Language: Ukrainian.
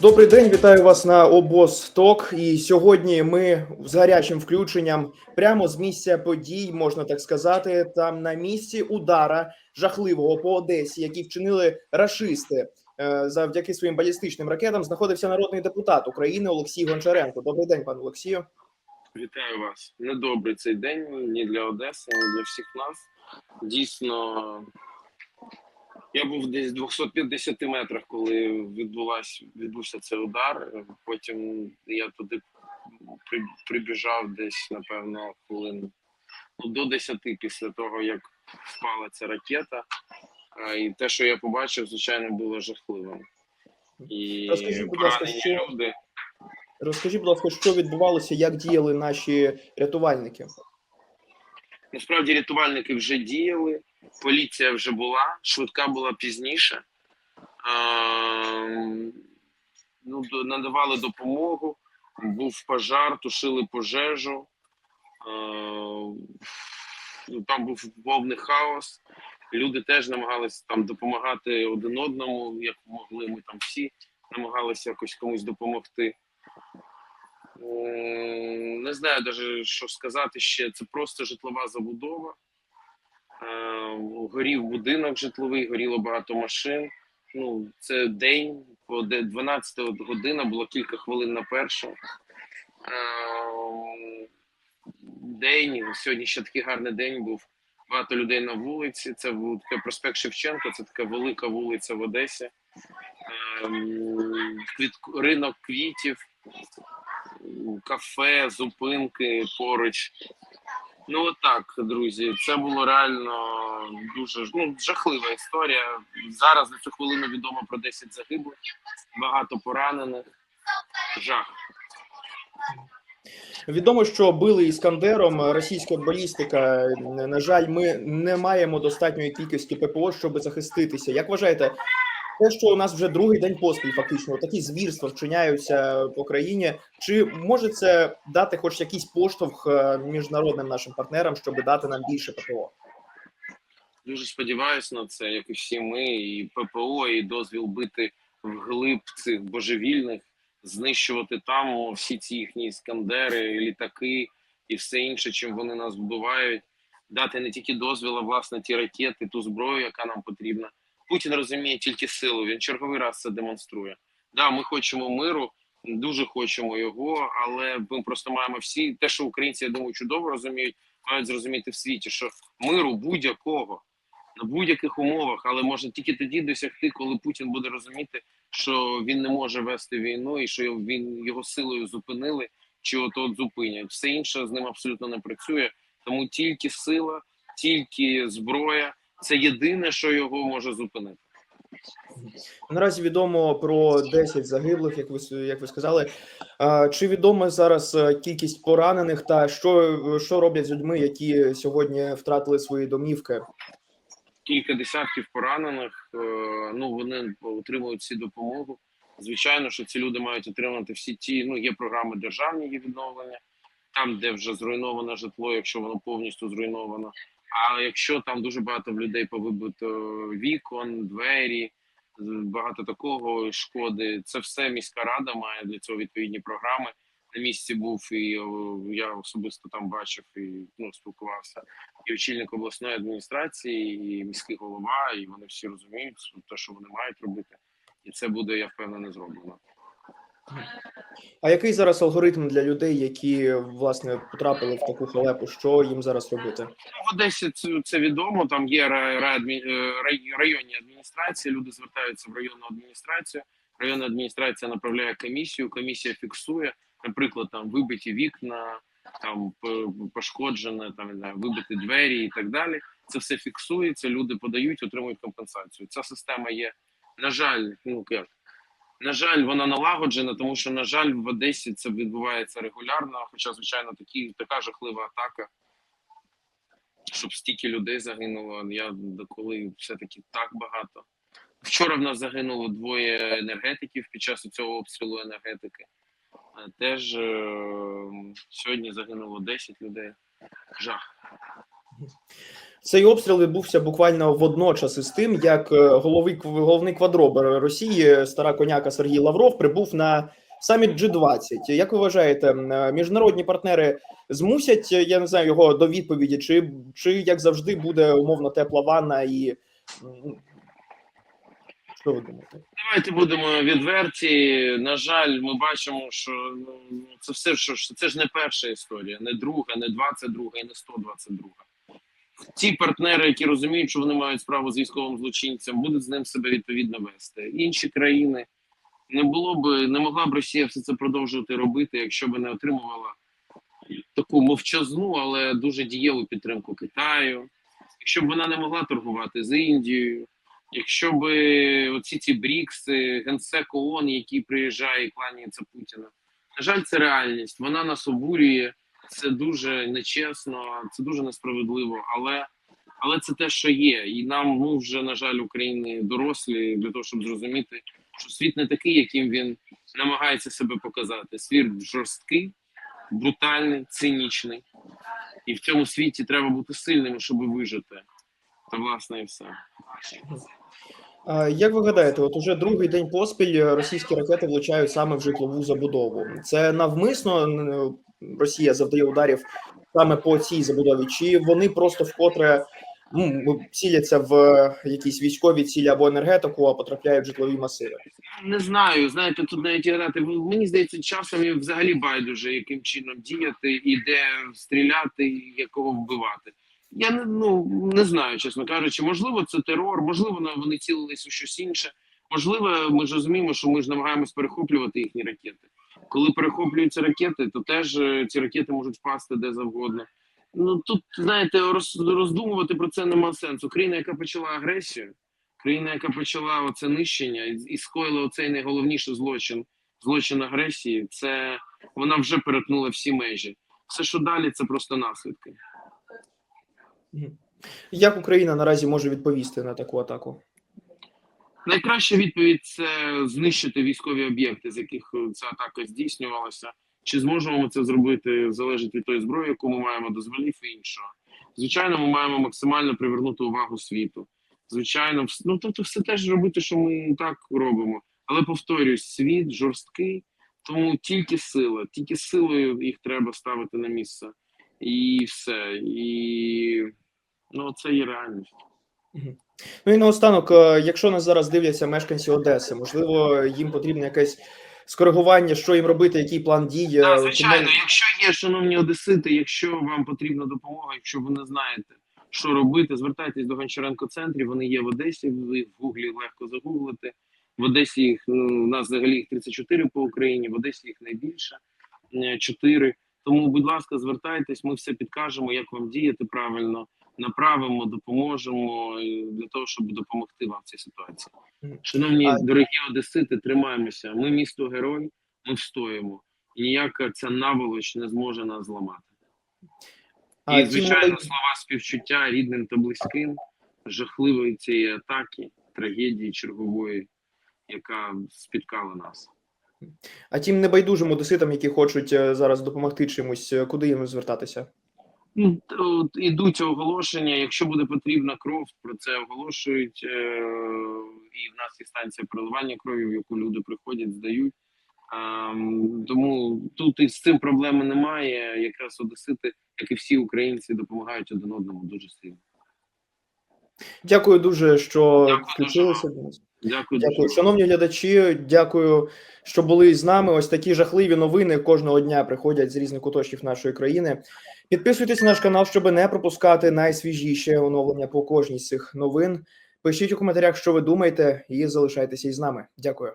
Добрий день, вітаю вас на обоз ТОК. І сьогодні ми з гарячим включенням прямо з місця подій, можна так сказати, там на місці удара жахливого по Одесі, які вчинили рашисти. Е, Завдяки своїм балістичним ракетам знаходився народний депутат України Олексій Гончаренко. Добрий день, пане Олексію. Вітаю вас. Недобрий цей день ні для Одеси, ні для всіх нас. Дійсно, я був десь в 250 метрах, коли відбулась, відбувся цей удар. Потім я туди прибіжав десь, напевно, хвилин ну, до 10 після того, як впала ця ракета. І те, що я побачив, звичайно, було жахливим. І Розкажіть, будь ласка, поранені що- люди. Розкажіть, будь ласка, що відбувалося, як діяли наші рятувальники? Насправді рятувальники вже діяли, поліція вже була, швидка була пізніше. Ну, надавали допомогу, був пожар, тушили пожежу. Ну, там був повний хаос. Люди теж намагалися там допомагати один одному, як могли. Ми там всі намагалися якось комусь допомогти. Не знаю навіть, що сказати ще. Це просто житлова забудова. Е, Горів будинок житловий, горіло багато машин. Ну, це день, по де- 12 година, було кілька хвилин на першу. Е, День, сьогодні ще такий гарний день був. Багато людей на вулиці. Це був такий проспект Шевченка, це така велика вулиця в Одесі. Ем, ринок квітів, кафе, зупинки поруч. Ну так, друзі, це було реально дуже ну, жахлива історія. Зараз на цю хвилину відомо про 10 загиблих, багато поранених. Жах. Відомо, що били іскандером російська балістика. На жаль, ми не маємо достатньої кількості ППО, щоб захиститися. Як вважаєте, те, що у нас вже другий день поспіль, фактично такі звірства вчиняються по країні, чи може це дати хоч якийсь поштовх е, міжнародним нашим партнерам, щоб дати нам більше ППО? Дуже сподіваюся на це, як і всі ми, і ППО, і дозвіл бити вглиб цих божевільних, знищувати там всі ці їхні іскандери, літаки і все інше, чим вони нас вбивають. Дати не тільки дозвіл, а власне ті ракети, ту зброю, яка нам потрібна. Путін розуміє тільки силу. Він черговий раз це демонструє. Да, ми хочемо миру, дуже хочемо його, але ми просто маємо всі те, що українці, я думаю, чудово розуміють, мають зрозуміти в світі, що миру будь-якого на будь-яких умовах, але можна тільки тоді досягти, коли Путін буде розуміти, що він не може вести війну і що він його силою зупинили чи от от зупинять. Все інше з ним абсолютно не працює. Тому тільки сила, тільки зброя це єдине, що його може зупинити. Наразі відомо про 10 загиблих, як ви як ви сказали. Чи відома зараз е, кількість поранених та що, що роблять з людьми, які сьогодні втратили свої домівки? кілька десятків поранених. е, Ну вони отримують всі допомогу. Звичайно, що ці люди мають отримати всі ті. Ну є програми державні є відновлення, там, де вже зруйноване житло, якщо воно повністю зруйновано. А якщо там дуже багато в людей повибито вікон, двері, багато такого шкоди, це все міська рада має для цього відповідні програми. На місці був і я особисто там бачив і ну спілкувався і очільник обласної адміністрації, і міський голова, і вони всі розуміють те, що вони мають робити, і це буде, я впевнений, зроблено. А який зараз алгоритм для людей, які власне потрапили в таку халепу? Що їм зараз робити? Ну, В Одесі це, це відомо. Там є е, районні адміністрації. Люди звертаються в районну адміністрацію. Районна адміністрація направляє комісію. Комісія фіксує, наприклад, там вибиті вікна, там пошкоджене, там не знаю, вибиті двері і так далі. Це все фіксується. Люди подають, отримують компенсацію. Ця система є. На жаль, ну як на жаль, вона налагоджена, тому що на жаль, в Одесі це відбувається регулярно. Хоча, звичайно, такі така жахлива атака щоб стільки людей загинуло. Я доколи все-таки так багато. Вчора в нас загинуло двоє енергетиків під час цього обстрілу енергетики. Е, Теж е, сьогодні загинуло 10 людей. Жах. Цей обстріл відбувся буквально водночас із тим, як е, головний квадробер Росії, стара коняка Сергій Лавров, прибув на саміт G20. Як ви вважаєте, е, міжнародні партнери змусять е, я не знаю його до відповіді, чи, чи як завжди буде умовно тепла ванна і що ви думаєте? Давайте будемо відверті. На жаль, ми бачимо, що ну, це все, що це ж не перша історія, не друга, не 22 і не 122. Ті партнери, які розуміють, що вони мають справу з військовим злочинцем, будуть з ним себе відповідно вести. Інші країни не було б, не могла б Росія все це продовжувати робити, якщо б не отримувала таку мовчазну, але дуже дієву підтримку Китаю, якщо б вона не могла торгувати з Індією. Якщо б оці ці Брікси, генсек ООН, який приїжджає і кланяється Путіна, на жаль, це реальність. Вона нас обурює. Це дуже нечесно, це дуже несправедливо. Але але це те, що є, і нам ну вже на жаль, України дорослі для того, щоб зрозуміти, що світ не такий, яким він намагається себе показати. Світ жорсткий, брутальний, цинічний, і в цьому світі треба бути сильними, щоб вижити. Та власне і все. Як ви гадаєте, от уже другий день поспіль російські ракети влучають саме в житлову забудову? Це навмисно Росія завдає ударів саме по цій забудові, чи вони просто вкотре ну, ціляться в якісь військові цілі або енергетику, а потрапляють в житлові масиви? Не знаю, знаєте, тут навіть грати. Мені здається, часом і взагалі байдуже, яким чином діяти, і де стріляти, і якого вбивати. Я не ну не знаю, чесно кажучи. Можливо, це терор, можливо, вони цілились у щось інше. Можливо, ми ж розуміємо, що ми ж намагаємось перехоплювати їхні ракети. Коли перехоплюються ракети, то теж е, ці ракети можуть впасти де завгодно. Ну тут знаєте, роз, роздумувати про це нема сенсу. Країна, яка почала агресію, країна, яка почала оце нищення і скоїла оцей найголовніший злочин, злочин агресії, це вона вже перетнула всі межі. Все, що далі, це просто наслідки. Як Україна наразі може відповісти на таку атаку? Найкраща відповідь це знищити військові об'єкти, з яких е, ця атака здійснювалася. Чи зможемо ми це зробити, залежить від тої зброї, яку ми маємо дозволів і іншого. Звичайно, ми маємо максимально привернути увагу світу. Звичайно, ну тобто, все теж робити, що ми так робимо. Але повторюсь, світ жорсткий, тому тільки сила, тільки силою їх треба ставити на місце, і все. І ну це є реальність. Ну і наостанок, е, якщо нас зараз дивляться мешканці Одеси, можливо, їм потрібно якесь скоригування, що їм робити, який план дій. е, Так, звичайно, тому- якщо є, шановні одесити, якщо вам потрібна допомога, якщо ви не знаєте, що робити, звертайтесь до Гончаренко центрів. Вони є в Одесі. Ви в Гуглі легко загуглити. В Одесі їх ну, у нас взагалі їх 34 по Україні, в Одесі їх найбільше 4. Тому, будь ласка, звертайтесь, ми все підкажемо, як вам діяти правильно, направимо, допоможемо е, для того, щоб допомогти вам в цій ситуації. Шановні А- дорогі одесити, тримаємося. Ми місто герой, ми встоїмо. І ніяка ця наволоч не зможе нас зламати. А І, звичайно, слова співчуття рідним та близьким, жахливої цієї атаки, трагедії чергової, яка спіткала нас. А тим небайдужим одеситам, які хочуть е, зараз допомогти чимось, е, куди їм звертатися? Ну, ідуть оголошення. Якщо буде потрібна кров, про це оголошують. Е- і в нас є станція переливання крові, в яку люди приходять, здають. Тому тут із цим проблеми немає. Якраз одесити, як і всі українці, допомагають один одному дуже сильно. Дякую дуже, що Дякую включилися до нас. Дякую. Дякую, шановні глядачі. Дякую, що були з нами. Ось такі жахливі новини кожного дня приходять з різних куточків нашої країни. Підписуйтесь на наш канал, щоб не пропускати найсвіжіші оновлення по кожній з цих новин. Пишіть у коментарях, що ви думаєте, і залишайтеся із нами. Дякую.